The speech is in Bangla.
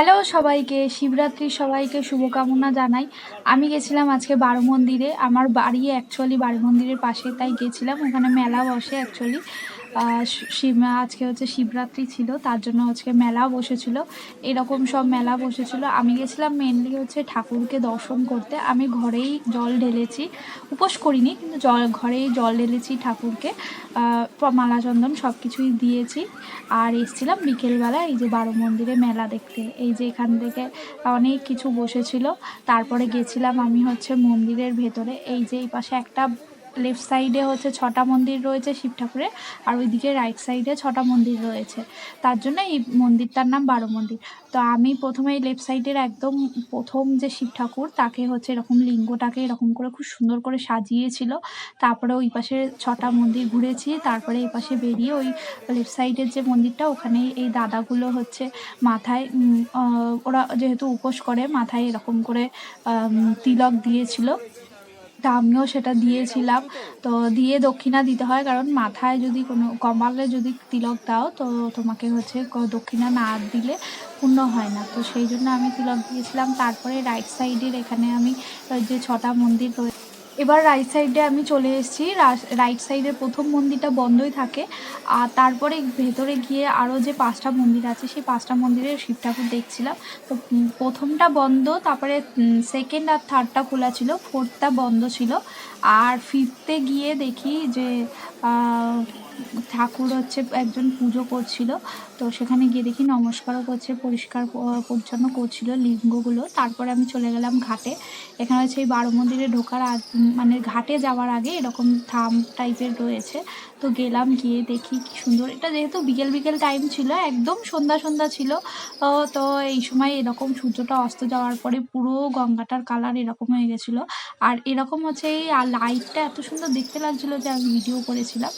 হ্যালো সবাইকে শিবরাত্রির সবাইকে শুভকামনা জানাই। আমি গেছিলাম আজকে বারো মন্দিরে। আমার বাড়ি অ্যাকচুয়ালি বারো মন্দিরের পাশে, তাই গেছিলাম। ওখানে মেলা বসে অ্যাকচুয়ালি আজকে হচ্ছে শিবরাত্রি ছিল, তার জন্য আজকে মেলা বসেছিল। এরকম সব মেলা বসেছিল। আমি গেছিলাম মেনলি হচ্ছে ঠাকুরকে দর্শন করতে। আমি ঘরেই জল ঢেলেছি। উপোস করিনি, কিন্তু জল, ঘরেই জল ঢেলেছি ঠাকুরকে। মালা চন্দন সব কিছুই দিয়েছি। আর এসছিলাম বিকেলবেলা এই যে বারো মন্দিরে মেলা দেখতে। এই যে এখান থেকে অনেক কিছু বসেছিল। তারপরে গেছিলাম আমি হচ্ছে মন্দিরের ভেতরে। এই যে এই পাশে একটা লেফট সাইডে হচ্ছে ছটা মন্দির রয়েছে শিব ঠাকুরের, আর ওইদিকে রাইট সাইডে ছটা মন্দির রয়েছে। তার জন্য এই মন্দিরটার নাম বারো মন্দির। তো আমি প্রথমে এই লেফট সাইডের একদম প্রথম যে শিব ঠাকুর, তাকে হচ্ছে এরকম লিঙ্গটাকে এরকম করে খুব সুন্দর করে সাজিয়েছিল। তারপরে ওই পাশে ছটা মন্দির ঘুরেছি, তারপরে এই পাশে বেরিয়ে ওই লেফট সাইডের যে মন্দিরটা, ওখানে এই দাদাগুলো হচ্ছে মাথায় ওরা যেহেতু উপোস করে, মাথায় এরকম করে তিলক দিয়েছিল। তা আমিও সেটা দিয়েছিলাম। তো দিয়ে দক্ষিণা দিতে হয়, কারণ মাথায় যদি কোনো কমালে যদি তিলক দাও, তো তোমাকে হচ্ছে দক্ষিণা না দিলে পূর্ণ হয় না। তো সেই জন্য আমি তিলক দিয়েছিলাম। তারপরে রাইট সাইডের এখানে আমি যে ছটা মন্দির রয়েছে এবার রাইট সাইডে আমি চলে এসেছি। রাইট সাইডের প্রথম মন্দিরটা বন্ধই থাকে। আর তারপরে ভেতরে গিয়ে আরও যে পাঁচটা মন্দির আছে, সেই পাঁচটা মন্দিরে শিব ঠাকুর দেখছিলাম। তো প্রথমটা বন্ধ, তারপরে সেকেন্ড আর থার্ডটা খোলা ছিল ফোর্থটা বন্ধ ছিল। আর ফিফথে গিয়ে দেখি যে ঠাকুর হচ্ছে একজন পুজো করছিল। তো সেখানে গিয়ে দেখি নমস্কারও করছে, পরিষ্কার পরিচ্ছন্ন করছিল লিঙ্গগুলো। তারপরে আমি চলে গেলাম ঘাটে। এখানে হচ্ছে এই বারো মন্দিরে ঢোকার মানে ঘাটে যাওয়ার আগে এরকম থাম টাইপের রয়েছে। তো গেলাম গিয়ে দেখি কি সুন্দর। এটা যেহেতু বিকেল বিকেল টাইম ছিল, একদম সন্ধ্যা সন্ধ্যা ছিল তো এই সময় এরকম সূর্যটা অস্ত যাওয়ার পরে পুরো গঙ্গাটার কালার এরকম হয়ে গেছিল। আর এরকম হচ্ছে এই লাইটটা এত সুন্দর দেখতে লাগছিল যে আমি ভিডিও করেছিলাম।